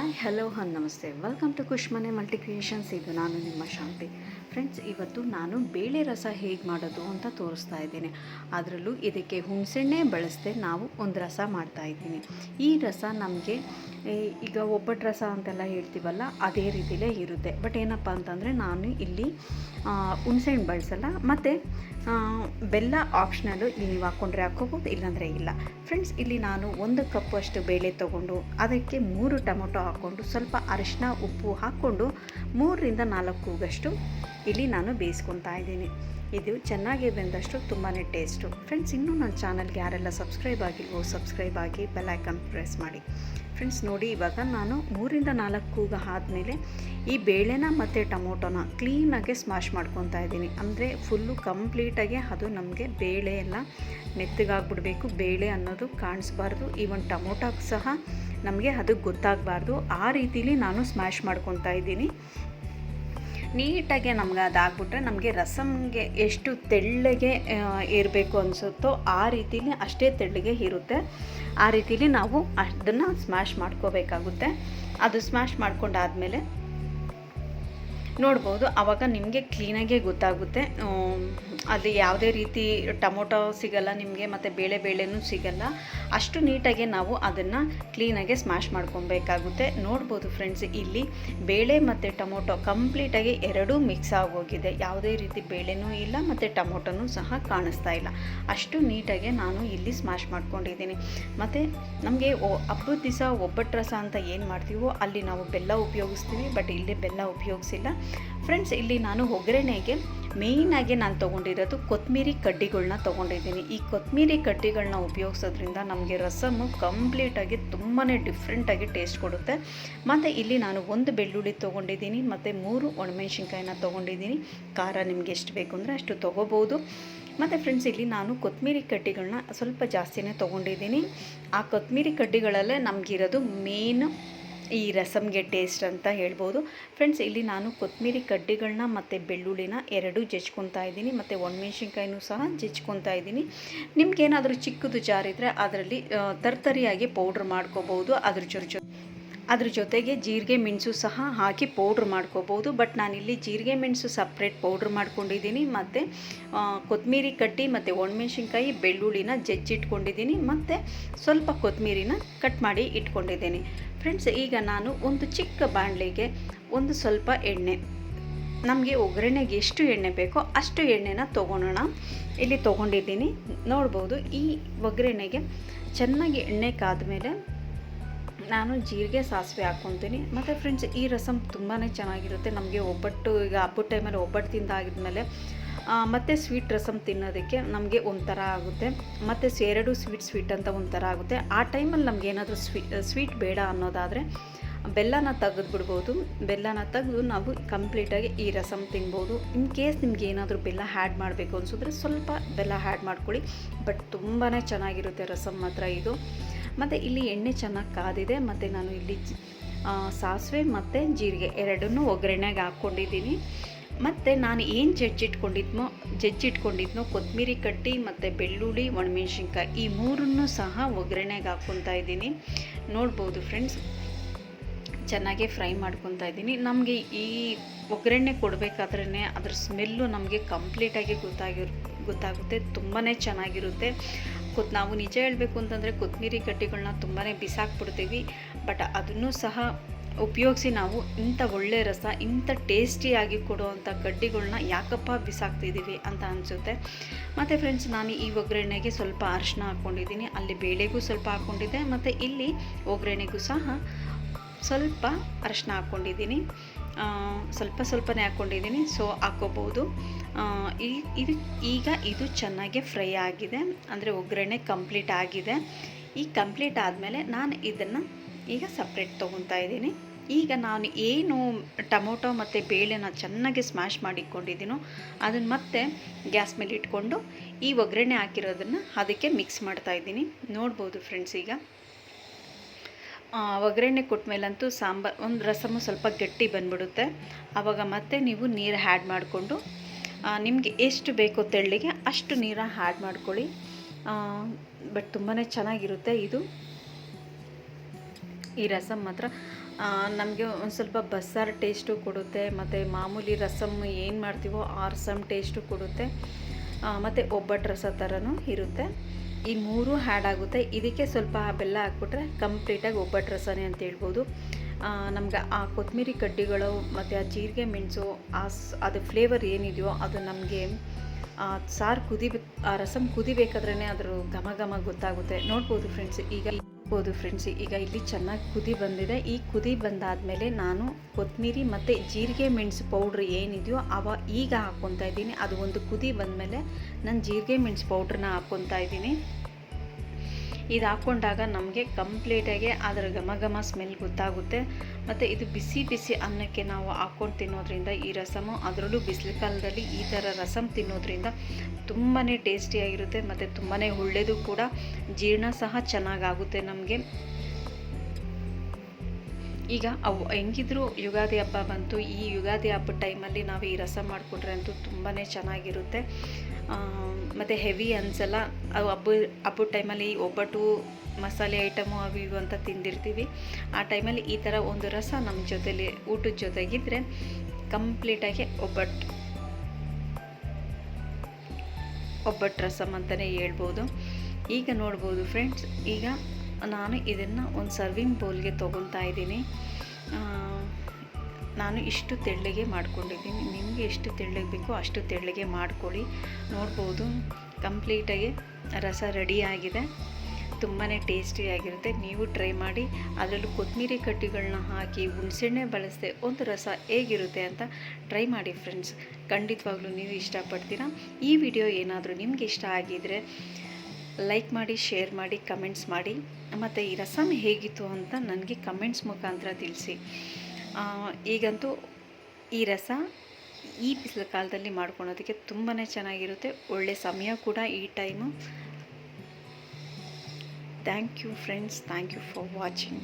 Hi hello ಹಾಂ ನಮಸ್ತೆ. Welcome to ಖುಷ್ ಮನೆ ಮಲ್ಟಿ ಕ್ರಿಯೇಷನ್ಸ್ ಇದು ನಾನು ನಿಮ್ಮ ಶಾಂತಿ. ಫ್ರೆಂಡ್ಸ್ ಇವತ್ತು ನಾನು ಬೇಳೆ ರಸ ಹೇಗೆ ಮಾಡೋದು ಅಂತ ತೋರಿಸ್ತಾ ಇದ್ದೀನಿ. ಅದರಲ್ಲೂ ಇದಕ್ಕೆ ಹುಣಸೆಣ್ಣೆ ಬಳಸದೆ ನಾವು ಒಂದು ರಸ ಮಾಡ್ತಾ ಇದ್ದೀನಿ. ಈ ರಸ ನಮಗೆ ಈಗ ಒಬ್ಬಟ್ಟು ರಸ ಅಂತೆಲ್ಲ ಹೇಳ್ತೀವಲ್ಲ, ಅದೇ ರೀತಿಲೇ ಇರುತ್ತೆ. ಬಟ್ ಏನಪ್ಪ ಅಂತಂದರೆ ನಾನು ಇಲ್ಲಿ ಹುಣ್ಸೆಹಣ್ಣು ಬಳಸಲ್ಲ. ಮತ್ತು ಬೆಲ್ಲ ಆಪ್ಷನಲ್ಲು ಇಲ್ಲಿ ನೀವು ಹಾಕ್ಕೊಂಡ್ರೆ ಹಾಕ್ಕೋಬೋದು ಇಲ್ಲಾಂದರೆ ಇಲ್ಲ. ಫ್ರೆಂಡ್ಸ್ ಇಲ್ಲಿ ನಾನು ಒಂದು ಕಪ್ಪು ಅಷ್ಟು ಬೇಳೆ ತೊಗೊಂಡು, ಅದಕ್ಕೆ ಮೂರು ಟೊಮೊಟೊ ಹಾಕ್ಕೊಂಡು ಸ್ವಲ್ಪ ಅರಿಶಿನ ಉಪ್ಪು ಹಾಕ್ಕೊಂಡು ಮೂರರಿಂದ ನಾಲ್ಕು ಕೂಗಷ್ಟು ಇಲ್ಲಿ ನಾನು ಬೇಯಿಸ್ಕೊತಾ ಇದ್ದೀನಿ. ಇದು ಚೆನ್ನಾಗಿ ಬೆಂದಷ್ಟು ತುಂಬಾ ಟೇಸ್ಟು. ಫ್ರೆಂಡ್ಸ್ ಇನ್ನೂ ನನ್ನ ಚಾನಲ್ಗೆ ಯಾರೆಲ್ಲ ಸಬ್ಸ್ಕ್ರೈಬ್ ಆಗಿಲ್ವೋ ಸಬ್ಸ್ಕ್ರೈಬ್ ಆಗಿ ಬೆಲ್ ಐಕನ್ ಪ್ರೆಸ್ ಮಾಡಿ. ಫ್ರೆಂಡ್ಸ್ ನೋಡಿ, ಇವಾಗ ನಾನು ಮೂರಿಂದ ನಾಲ್ಕು ಕೂಗ ಆದಮೇಲೆ ಈ ಬೇಳೆನ ಮತ್ತು ಟೊಮೊಟೊನ ಕ್ಲೀನಾಗೆ ಸ್ಮ್ಯಾಶ್ ಮಾಡ್ಕೊತಾ ಇದ್ದೀನಿ. ಅಂದರೆ ಫುಲ್ಲು ಕಂಪ್ಲೀಟಾಗಿ ಅದು ನಮಗೆ ಬೇಳೆ ಎಲ್ಲ ಮೆತ್ತಗಾಗ್ಬಿಡ್ಬೇಕು. ಬೇಳೆ ಅನ್ನೋದು ಕಾಣಿಸ್ಬಾರ್ದು. ಈವನ್ ಟೊಮೊಟೊಗೆ ಸಹ ನಮಗೆ ಅದು ಗೊತ್ತಾಗಬಾರ್ದು. ಆ ರೀತಿಲಿ ನಾನು ಸ್ಮ್ಯಾಶ್ ಮಾಡ್ಕೊತಾ ಇದ್ದೀನಿ. ನೀಟಾಗಿ ನಮ್ಗೆ ಅದಾಗ್ಬಿಟ್ರೆ ನಮಗೆ ರಸಮ್ಗೆ ಎಷ್ಟು ತೆಳ್ಳಗೆ ಇರಬೇಕು ಅನಿಸುತ್ತೋ ಆ ರೀತಿಲಿ ಅಷ್ಟೇ ತೆಳ್ಳಗೆ ಇರುತ್ತೆ. ಆ ರೀತಿಲಿ ನಾವು ಅದನ್ನು ಸ್ಮ್ಯಾಶ್ ಮಾಡ್ಕೋಬೇಕಾಗುತ್ತೆ. ಅದು ಸ್ಮ್ಯಾಶ್ ಮಾಡ್ಕೊಂಡಾದಮೇಲೆ ನೋಡ್ಬೋದು. ಆವಾಗ ನಿಮಗೆ ಕ್ಲೀನಾಗೆ ಗೊತ್ತಾಗುತ್ತೆ. ಅದು ಯಾವುದೇ ರೀತಿ ಟೊಮೊಟೊ ಸಿಗಲ್ಲ ನಿಮಗೆ, ಮತ್ತು ಬೇಳೆ ಬೇಳೆನೂ ಸಿಗಲ್ಲ. ಅಷ್ಟು ನೀಟಾಗಿ ನಾವು ಅದನ್ನು ಕ್ಲೀನಾಗೆ ಸ್ಮ್ಯಾಶ್ ಮಾಡ್ಕೊಬೇಕಾಗುತ್ತೆ. ನೋಡ್ಬೋದು ಫ್ರೆಂಡ್ಸ್ ಇಲ್ಲಿ ಬೇಳೆ ಮತ್ತು ಟೊಮೊಟೊ ಕಂಪ್ಲೀಟಾಗಿ ಎರಡೂ ಮಿಕ್ಸ್ ಆಗೋಗಿದೆ. ಯಾವುದೇ ರೀತಿ ಬೇಳೆನೂ ಇಲ್ಲ, ಮತ್ತು ಟೊಮೊಟೊನೂ ಸಹ ಕಾಣಿಸ್ತಾ ಇಲ್ಲ. ಅಷ್ಟು ನೀಟಾಗಿ ನಾನು ಇಲ್ಲಿ ಸ್ಮ್ಯಾಶ್ ಮಾಡ್ಕೊಂಡಿದ್ದೀನಿ. ಮತ್ತು ನಮಗೆ ಹಬ್ಬದ ದಿವಸ ಒಬ್ಬಟ್ಟು ರಸ ಅಂತ ಏನು ಮಾಡ್ತೀವೋ ಅಲ್ಲಿ ನಾವು ಬೆಲ್ಲ ಉಪಯೋಗಿಸ್ತೀವಿ ಬಟ್ ಇಲ್ಲಿ ಬೆಲ್ಲ ಉಪಯೋಗಿಸಿಲ್ಲ. ಫ್ರೆಂಡ್ಸ್ ಇಲ್ಲಿ ನಾನು ಒಗ್ಗರಣೆಗೆ ಮೇಯ್ನಾಗಿ ನಾನು ತೊಗೊಂಡಿರೋದು ಕೊತ್ತಂಬರಿ ಕಡ್ಡಿಗಳನ್ನ ತೊಗೊಂಡಿದ್ದೀನಿ. ಈ ಕೊತ್ತಂಬರಿ ಕಡ್ಡಿಗಳನ್ನ ಉಪಯೋಗಿಸೋದ್ರಿಂದ ನಮಗೆ ರಸಮು ಕಂಪ್ಲೀಟಾಗಿ ತುಂಬಾ ಡಿಫ್ರೆಂಟಾಗಿ ಟೇಸ್ಟ್ ಕೊಡುತ್ತೆ. ಮತ್ತು ಇಲ್ಲಿ ನಾನು ಒಂದು ಬೆಳ್ಳುಳ್ಳಿ ತೊಗೊಂಡಿದ್ದೀನಿ, ಮತ್ತು ಮೂರು ಒಣಮೆಣ್ಸಿನ್ಕಾಯಿನ ತೊಗೊಂಡಿದ್ದೀನಿ. ಖಾರ ನಿಮ್ಗೆ ಎಷ್ಟು ಬೇಕು ಅಂದರೆ ಅಷ್ಟು ತೊಗೋಬೋದು. ಮತ್ತು ಫ್ರೆಂಡ್ಸ್ ಇಲ್ಲಿ ನಾನು ಕೊತ್ತಂಬರಿ ಕಡ್ಡಿಗಳನ್ನ ಸ್ವಲ್ಪ ಜಾಸ್ತಿನೇ ತೊಗೊಂಡಿದ್ದೀನಿ. ಆ ಕೊತ್ತಂಬರಿ ಕಡ್ಡಿಗಳಲ್ಲೇ ನಮಗಿರೋದು ಮೇನ್ ಈ ರಸಮ್ಗೆ ಟೇಸ್ಟ್ ಅಂತ ಹೇಳ್ಬೋದು. ಫ್ರೆಂಡ್ಸ್ ಇಲ್ಲಿ ನಾನು ಕೊತ್ತಂಬರಿ ಕಡ್ಡಿಗಳನ್ನ ಮತ್ತು ಬೆಳ್ಳುಳ್ಳಿನ ಎರಡೂ ಜಜ್ಕೊತಾ ಇದ್ದೀನಿ. ಮತ್ತು ಒಣಮೆಣ್ಸಿನ್ಕಾಯಿನೂ ಸಹ ಜಜ್ಕೊತಾ ಇದ್ದೀನಿ. ನಿಮ್ಗೇನಾದರೂ ಚಿಕ್ಕದು ಜಾರಿದ್ರೆ ಅದರಲ್ಲಿ ತರ್ತರಿಯಾಗಿ ಪೌಡ್ರ್ ಮಾಡ್ಕೋಬೋದು. ಅದ್ರ ಜೊತೆ ಅದ್ರ ಜೊತೆಗೆ ಜೀರಿಗೆ ಮೆಣಸು ಸಹ ಹಾಕಿ ಪೌಡ್ರ್ ಮಾಡ್ಕೋಬೋದು. ಬಟ್ ನಾನಿಲ್ಲಿ ಜೀರಿಗೆ ಮೆಣಸು ಸಪ್ರೇಟ್ ಪೌಡ್ರ್ ಮಾಡ್ಕೊಂಡಿದ್ದೀನಿ. ಮತ್ತು ಕೊತ್ತಂಬರಿ ಕಟ್ಟಿ ಮತ್ತು ಒಣಮೆಣ್ಸಿನ್ಕಾಯಿ, ಬೆಳ್ಳುಳ್ಳಿನ ಜಜ್ಜಿಟ್ಕೊಂಡಿದ್ದೀನಿ. ಮತ್ತು ಸ್ವಲ್ಪ ಕೊತ್ತಂಬರಿನ ಕಟ್ ಮಾಡಿ ಇಟ್ಕೊಂಡಿದ್ದೀನಿ. ಫ್ರೆಂಡ್ಸ್ ಈಗ ನಾನು ಒಂದು ಚಿಕ್ಕ ಬಾಣಲೆಗೆ ಒಂದು ಸ್ವಲ್ಪ ಎಣ್ಣೆ. ನಮಗೆ ಒಗ್ಗರಣೆಗೆ ಎಷ್ಟು ಎಣ್ಣೆ ಬೇಕೋ ಅಷ್ಟು ಎಣ್ಣೆನ ತೊಗೊಳೋಣ. ಇಲ್ಲಿ ತೊಗೊಂಡಿದ್ದೀನಿ. ನೋಡ್ಬೋದು ಈ ಒಗ್ಗರಣೆಗೆ ಚೆನ್ನಾಗಿ ಎಣ್ಣೆ ಕಾದ್ಮೇಲೆ ನಾನು ಜೀರಿಗೆ ಸಾಸಿವೆ ಹಾಕ್ಕೊತೀನಿ. ಮತ್ತು ಫ್ರೆಂಡ್ಸ್ ಈ ರಸಮ್ ತುಂಬಾ ಚೆನ್ನಾಗಿರುತ್ತೆ. ನಮಗೆ ಒಬ್ಬಟ್ಟು, ಈಗ ಹಬ್ಬದ ಟೈಮಲ್ಲಿ ಒಬ್ಬಟ್ಟು ತಿಂದಾಗಿದ್ಮೇಲೆ ಮತ್ತು ಸ್ವೀಟ್ ರಸಮ್ ತಿನ್ನೋದಕ್ಕೆ ನಮಗೆ ಒಂಥರ ಆಗುತ್ತೆ. ಮತ್ತು ಎರಡು ಸ್ವೀಟ್ ಸ್ವೀಟ್ ಅಂತ ಒಂಥರ ಆಗುತ್ತೆ. ಆ ಟೈಮಲ್ಲಿ ನಮ್ಗೆ ಏನಾದರೂ ಸ್ವೀ ಸ್ವೀಟ್ ಬೇಡ ಅನ್ನೋದಾದರೆ, ಬೆಲ್ಲನ ತೆಗೆದ್ಬಿಡ್ಬೋದು. ಬೆಲ್ಲನ ತೆಗೆದು ನಾವು ಕಂಪ್ಲೀಟಾಗಿ ಈ ರಸಮ್ ತಿನ್ಬೋದು. ಇನ್ ಕೇಸ್ ನಿಮ್ಗೆ ಏನಾದರೂ ಬೆಲ್ಲ ಹ್ಯಾಡ್ ಮಾಡಬೇಕು ಅನಿಸಿದ್ರೆ ಸ್ವಲ್ಪ ಬೆಲ್ಲ ಹ್ಯಾಡ್ ಮಾಡ್ಕೊಳ್ಳಿ. ಬಟ್ ತುಂಬಾ ಚೆನ್ನಾಗಿರುತ್ತೆ ರಸಮ್ ಮಾತ್ರ ಇದು. ಮತ್ತು ಇಲ್ಲಿ ಎಣ್ಣೆ ಚೆನ್ನಾಗಿ ಕಾದಿದೆ, ಮತ್ತು ನಾನು ಇಲ್ಲಿ ಸಾಸಿವೆ ಮತ್ತು ಜೀರಿಗೆ ಎರಡನ್ನೂ ಒಗ್ಗರಣೆಗೆ ಹಾಕ್ಕೊಂಡಿದ್ದೀನಿ. ಮತ್ತು ನಾನು ಏನು ಜಜ್ಜಿಟ್ಕೊಂಡಿದ್ನೋ ಜಜ್ಜಿಟ್ಕೊಂಡಿದ್ನೋ ಕೊತ್ತಂಬರಿ ಕಟ್ಟಿ ಮತ್ತು ಬೆಳ್ಳುಳ್ಳಿ, ಒಣಮೆಣ್ಸಿನ್ಕಾಯಿ ಈ ಮೂರನ್ನು ಸಹ ಒಗ್ಗರಣೆಗೆ ಹಾಕ್ಕೊತಾ ಇದ್ದೀನಿ. ನೋಡ್ಬೋದು ಫ್ರೆಂಡ್ಸ್, ಚೆನ್ನಾಗೆ ಫ್ರೈ ಮಾಡ್ಕೊತಾ ಇದ್ದೀನಿ. ನಮಗೆ ಈ ಒಗ್ಗರಣೆ ಕೊಡಬೇಕಾದ್ರೇ ಅದ್ರ ಸ್ಮೆಲ್ಲು ನಮಗೆ ಕಂಪ್ಲೀಟಾಗಿ ಗೊತ್ತಾಗಿರ್, ಗೊತ್ತಾಗುತ್ತೆ ತುಂಬಾ ಚೆನ್ನಾಗಿರುತ್ತೆ. ಕೊತ್, ನಾವು ನಿಜ ಹೇಳಬೇಕು ಅಂತಂದರೆ ಕೊತ್ತಂಬರಿ ಕಡ್ಡಿಗಳನ್ನ ತುಂಬಾ ಬಿಸಾಕ್ಬಿಡ್ತೀವಿ. ಬಟ್ ಅದನ್ನು ಸಹ ಉಪಯೋಗಿಸಿ ನಾವು ಇಂಥ ಒಳ್ಳೆ ರಸ, ಇಂಥ ಟೇಸ್ಟಿಯಾಗಿ ಕೊಡುವಂಥ ಗಡ್ಡಿಗಳನ್ನ ಯಾಕಪ್ಪ ಬಿಸಾಕ್ತಿದ್ದೀವಿ ಅಂತ ಅನಿಸುತ್ತೆ. ಮತ್ತು ಫ್ರೆಂಡ್ಸ್ ನಾನು ಈ ಒಗ್ಗರಣೆಗೆ ಸ್ವಲ್ಪ ಅರಶಿನ ಹಾಕ್ಕೊಂಡಿದ್ದೀನಿ ಅಲ್ಲಿ ಬೇಳೆಗೂ ಸ್ವಲ್ಪ ಹಾಕ್ಕೊಂಡಿದ್ದೆ ಮತ್ತು ಇಲ್ಲಿ ಒಗ್ಗರಣೆಗೂ ಸಹ ಸ್ವಲ್ಪ ಅರಿಶಿನ ಹಾಕ್ಕೊಂಡಿದ್ದೀನಿ ಸ್ವಲ್ಪ ಸ್ವಲ್ಪನೇ ಹಾಕ್ಕೊಂಡಿದ್ದೀನಿ ಸೊ ಹಾಕ್ಕೋಬೋದು ಆ, ಈ ಇದು ಈಗ ಇದು ಚೆನ್ನಾಗಿ ಫ್ರೈ ಆಗಿದೆ ಅಂದರೆ ಒಗ್ಗರಣೆ ಕಂಪ್ಲೀಟ್ ಆಗಿದೆ. ಈ ಕಂಪ್ಲೀಟ್ ಆದಮೇಲೆ ನಾನು ಇದನ್ನು ಈಗ ಸಪ್ರೇಟ್ ತೊಗೊತಾ ಇದ್ದೀನಿ. ಈಗ ನಾನು ಏನು ಟೊಮೊಟೊ ಮತ್ತು ಬೇಳೆನ ಚೆನ್ನಾಗಿ ಸ್ಮ್ಯಾಶ್ ಮಾಡಿಕೊಂಡಿದ್ದೀನೋ ಅದನ್ನು ಮತ್ತೆ ಗ್ಯಾಸ್ ಮೇಲೆ ಇಟ್ಕೊಂಡು ಈ ಒಗ್ಗರಣೆ ಹಾಕಿರೋದನ್ನು ಅದಕ್ಕೆ ಮಿಕ್ಸ್ ಮಾಡ್ತಾ ಇದ್ದೀನಿ. ನೋಡ್ಬೋದು ಫ್ರೆಂಡ್ಸ್ ಈಗ. ಒಗ್ಗರಣೆ ಕೊಟ್ಮೇಲಂತೂ ಸಾಂಬಾರು, ಒಂದು ರಸಮು ಸ್ವಲ್ಪ ಗಟ್ಟಿ ಬಂದ್ಬಿಡುತ್ತೆ. ಆವಾಗ ಮತ್ತೆ ನೀವು ನೀರು ಹ್ಯಾಡ್ ಮಾಡಿಕೊಂಡು ನಿಮಗೆ ಎಷ್ಟು ಬೇಕೋ ತೆಳ್ಳಿಗೆ ಅಷ್ಟು ನೀರ ಹ್ಯಾಡ್ ಮಾಡ್ಕೊಳ್ಳಿ. ಬಟ್ ತುಂಬಾ ಚೆನ್ನಾಗಿರುತ್ತೆ ಇದು. ಈ ರಸಮ್ ಮಾತ್ರ ನಮಗೆ ಒಂದು ಸ್ವಲ್ಪ ಬಸ್ಸಾರು ಟೇಸ್ಟು ಕೊಡುತ್ತೆ, ಮತ್ತು ಮಾಮೂಲಿ ರಸಮ್ ಏನು ಮಾಡ್ತೀವೋ ಆ ರಸಮ್ ಟೇಸ್ಟು ಕೊಡುತ್ತೆ. ಮತ್ತು ಒಬ್ಬಟ್ಟು ರಸ ಥರನೂ ಇರುತ್ತೆ. ಈ ಮೂರು ಹ್ಯಾಡ್ ಆಗುತ್ತೆ. ಇದಕ್ಕೆ ಸ್ವಲ್ಪ ಬೆಲ್ಲ ಹಾಕ್ಬಿಟ್ರೆ ಕಂಪ್ಲೀಟಾಗಿ ಒಬ್ಬಟ್ಟು ರಸನೇ ಅಂತ ಹೇಳ್ಬೋದು. ನಮ್ಗೆ ಆ ಕೊತ್ತಂಬರಿ ಕಡ್ಡಿಗಳು ಮತ್ತು ಆ ಜೀರಿಗೆ ಮೆಣಸು, ಆ ಅದು ಫ್ಲೇವರ್ ಏನಿದೆಯೋ ಅದು ನಮಗೆ ಸಾರು ಕುದಿ ಆ ರಸಮ್ ಕುದಿಬೇಕಾದ್ರೇ ಅದ್ರ ಘಮ ಘಮ ಗೊತ್ತಾಗುತ್ತೆ. ನೋಡ್ಬೋದು ಫ್ರೆಂಡ್ಸ್ ಈಗ ನೋಡ್ಬೋದು ಫ್ರೆಂಡ್ಸ್ ಈಗ ಇಲ್ಲಿ ಚೆನ್ನಾಗಿ ಕುದಿ ಬಂದಿದೆ. ಈ ಕುದಿ ಬಂದಾದಮೇಲೆ ನಾನು ಕೊತ್ತಂಬರಿ ಮತ್ತು ಜೀರಿಗೆ ಮೆಣಸು ಪೌಡ್ರ್ ಏನಿದೆಯೋ ಅವ ಈಗ ಹಾಕ್ಕೊತಾ ಇದ್ದೀನಿ. ಅದು ಒಂದು ಕುದಿ ಬಂದಮೇಲೆ ನಾನು ಜೀರಿಗೆ ಮೆಣಸು ಪೌಡ್ರನ್ನ ಹಾಕ್ಕೊತಾ ಇದ್ದೀನಿ. ಇದು ಹಾಕ್ಕೊಂಡಾಗ ನಮಗೆ ಕಂಪ್ಲೀಟಾಗಿ ಅದರ ಘಮ ಘಮ ಸ್ಮೆಲ್ ಗೊತ್ತಾಗುತ್ತೆ. ಮತ್ತು ಇದು ಬಿಸಿ ಬಿಸಿ ಅನ್ನಕ್ಕೆ ನಾವು ಹಾಕ್ಕೊಂಡು ತಿನ್ನೋದ್ರಿಂದ ಈ ರಸಮು ಅದರಲ್ಲೂ ಬಿಸಿಲು ಕಾಲದಲ್ಲಿ ಈ ಥರ ರಸಮ್ ತಿನ್ನೋದ್ರಿಂದ ತುಂಬಾ ಟೇಸ್ಟಿಯಾಗಿರುತ್ತೆ ಮತ್ತು ತುಂಬಾ ಒಳ್ಳೆಯದು ಕೂಡ. ಜೀರ್ಣ ಸಹ ಚೆನ್ನಾಗಾಗುತ್ತೆ ನಮಗೆ. ಈಗ ಅವು ಹೆಂಗಿದ್ರು ಯುಗಾದಿ ಹಬ್ಬ ಬಂತು. ಈ ಯುಗಾದಿ ಹಬ್ಬದ ಟೈಮಲ್ಲಿ ನಾವು ಈ ರಸ ಮಾಡಿಕೊಂಡ್ರೆ ಅಂತೂ ತುಂಬಾ ಚೆನ್ನಾಗಿರುತ್ತೆ. ಮತ್ತು ಹೆವಿ ಅನ್ಸಲ್ಲ. ಅವು ಹಬ್ಬ, ಹಬ್ಬದ ಟೈಮಲ್ಲಿ ಒಬ್ಬಟ್ಟು, ಮಸಾಲೆ ಐಟಮು ಅವು ಇವು ಅಂತ ತಿಂದಿರ್ತೀವಿ. ಆ ಟೈಮಲ್ಲಿ ಈ ಥರ ಒಂದು ರಸ ನಮ್ಮ ಜೊತೆಲಿ, ಊಟದ ಜೊತೆಗಿದ್ದರೆ ಕಂಪ್ಲೀಟಾಗಿ ಒಬ್ಬಟ್ಟು. ಒಬ್ಬಟ್ಟು ರಸಮ್ ಅಂತಲೇ ಹೇಳ್ಬೋದು. ಈಗ ನೋಡ್ಬೋದು ಫ್ರೆಂಡ್ಸ್ ಈಗ ನಾನು ಇದನ್ನು ಒಂದು ಸರ್ವಿಂಗ್ ಬೌಲ್ಗೆ ತೊಗೊತಾ ಇದ್ದೀನಿ. ನಾನು ಇಷ್ಟು ತೆಳ್ಳಗೆ ಮಾಡ್ಕೊಂಡಿದ್ದೀನಿ. ನಿಮಗೆ ಎಷ್ಟು ತೆಳ್ಳಗೆ ಬೇಕೋ ಅಷ್ಟು ತೆಳ್ಳಗೆ ಮಾಡ್ಕೊಳ್ಳಿ. ನೋಡ್ಬೋದು, ಕಂಪ್ಲೀಟಾಗಿ ರಸ ರೆಡಿಯಾಗಿದೆ ತುಂಬಾ ಟೇಸ್ಟಿಯಾಗಿರುತ್ತೆ ನೀವು ಟ್ರೈ ಮಾಡಿ, ಅದರಲ್ಲೂ ಕೊತ್ತಂಬರಿ ಕಡ್ಡಿಗಳನ್ನ ಹಾಕಿ, ಹುಣಸೆಣ್ಣೆ ಬಳಸದೆ ಒಂದು ರಸ ಹೇಗಿರುತ್ತೆ ಅಂತ ಟ್ರೈ ಮಾಡಿ ಫ್ರೆಂಡ್ಸ್ ಖಂಡಿತವಾಗ್ಲೂ ನೀವು ಇಷ್ಟಪಡ್ತೀರಾ? ಈ ವಿಡಿಯೋ ಏನಾದರೂ ನಿಮಗೆ ಇಷ್ಟ ಆಗಿದ್ದರೆ ಲೈಕ್ ಮಾಡಿ ಶೇರ್ ಮಾಡಿ ಕಮೆಂಟ್ಸ್ ಮಾಡಿ. ಮತ್ತು ಈ ರಸಮ್ ಹೇಗಿತ್ತು ಅಂತ ನನಗೆ ಕಮೆಂಟ್ಸ್ ಮುಖಾಂತರ ತಿಳಿಸಿ. ಈಗಂತೂ ಈ ರಸ ಈ ಬಿಸಿಲು ಕಾಲದಲ್ಲಿ ಮಾಡ್ಕೊಳೋದಕ್ಕೆ ತುಂಬಾ ಚೆನ್ನಾಗಿರುತ್ತೆ. ಒಳ್ಳೆ ಸಮಯ ಕೂಡ ಈ time. Thank you friends thank you for watching